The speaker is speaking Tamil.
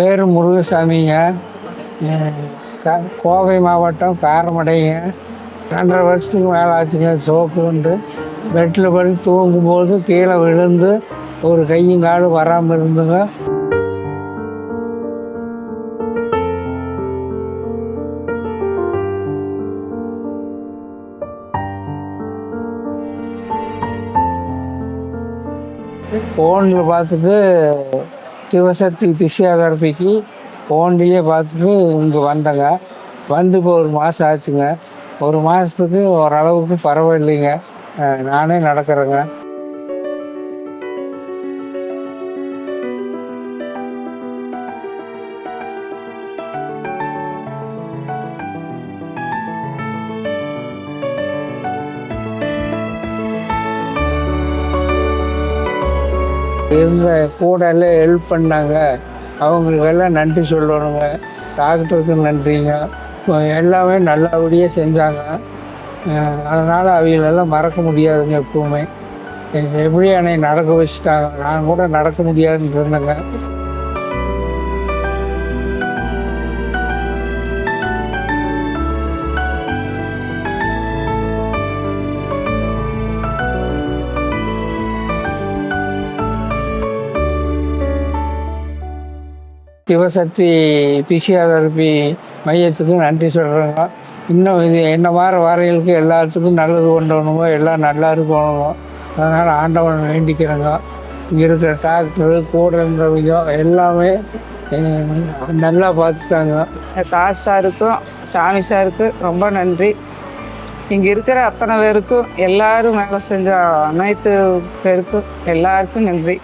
பேர் முருகசாமிங்க க- கோவை மாவட்டம் காரமடைங்க. ரெண்டரை வருஷத்துக்கு மேலே ஆச்சுங்க சோப்பு வந்து. பெட்டில் படி தூங்கும்போது கீழே விழுந்து ஒரு கையும் காலும் வராமல் இருந்துங்க. ஃபோனில் பார்த்துட்டு சிவசக்தி பிசியோதெரபிக்கு ஃபோன்லேயே பார்த்துட்டு இங்கே வந்தேங்க. வந்து இப்போ ஒரு மாதம் ஆச்சுங்க. ஒரு மாதத்துக்கு ஓரளவுக்கு பரவாயில்லைங்க. நானே நடக்கிறேங்க. இருந்த கூட எல்லாம் ஹெல்ப் பண்ணாங்க. அவங்களுக்கெல்லாம் நன்றி சொல்லணுங்க. டாக்டருக்கு நன்றிங்க. எல்லாமே நல்லபடியாக செஞ்சாங்க. அதனால் அவங்களெல்லாம் மறக்க முடியாதுங்க எப்பவுமே. எப்படி என்னை நடக்க வச்சுட்டாங்க. நான் கூட நடக்க முடியாதுன்னு இருந்தேங்க. சிவசக்தி பிசியோதெரபி மையத்துக்கும் நன்றி சொல்கிறோங்க இன்னும் இது என்ன மாதிரி வாரைகளுக்கு எல்லாத்துக்கும் நல்லது கொண்டு எல்லாம் நல்லா இருக்கணுமோ அதனால் ஆண்டவன் வேண்டிக்கிறேங்க. இங்கே இருக்கிற டாக்டரு கூட இருந்தவங்க எல்லாமே நல்லா பார்த்துட்டாங்க. தாஸ் சாருக்கும் சாமி சாருக்கு ரொம்ப நன்றி. இங்கே இருக்கிற அத்தனை பேருக்கும் எல்லாரும் வேலை செஞ்ச அனைத்து பேருக்கும் எல்லாருக்கும் நன்றி.